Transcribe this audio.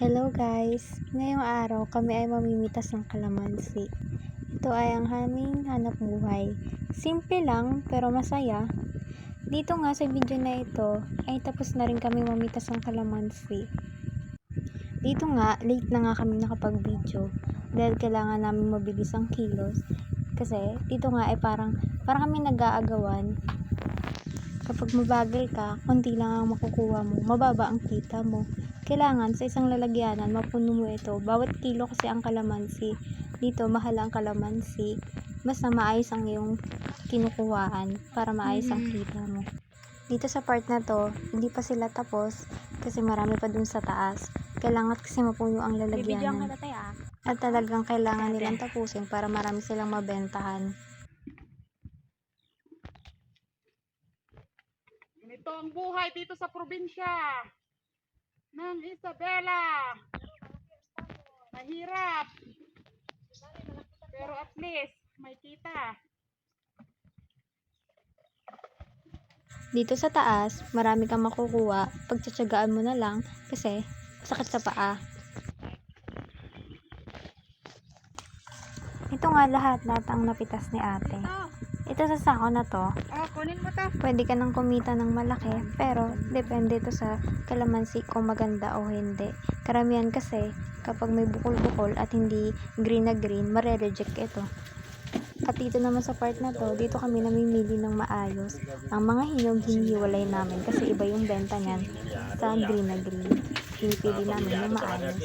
Hello guys! Ngayong araw kami ay mamimitas ng kalamansi. Ito ay ang aming hanap buhay. Simple lang pero masaya. Dito nga sa video na ito ay tapos na rin kami mamitas ng kalamansi. Dito nga, late na nga kami nakapag-video dahil kailangan namin mabilis ang kilos. Kasi dito nga ay parang, parang kami nag-aagawan. Kapag mabagal ka, konti lang ang makukuha mo, mababa ang kita mo. Kailangan sa isang lalagyanan, mapuno mo ito. Bawat kilo kasi ang kalamansi. Dito, mahal ang kalamansi. Basta maayos ang iyong kinukuhaan para maayos ang kita mo. Dito sa part na to, hindi pa sila tapos kasi marami pa dun sa taas. Kailangan kasi mapuno ang lalagyanan. ah. At talagang kailangan nilang tapusin para marami silang mabentahan. Ganito ang buhay dito sa probinsya ng Isabela. Mahirap. Pero at least may kita. Dito sa taas, marami kang makukuha. Pagtsatsagaan mo na lang kasi sakit sa paa. Ito nga lahat lahat ang napitas ni ate. Oh, Ito sa sako na to, oh kunin mo to. pwede ka nang kumita ng malaki pero depende to sa kalamansi kung maganda o hindi. Karamihan kasi kapag may bukol-bukol at hindi green na green, mare-reject ito. At dito naman sa part na to, dito kami namimili ng maayos. Ang mga hinog hinihiwalay namin kasi iba yung benta niyan sa green na green. Pinipili namin yung maayos.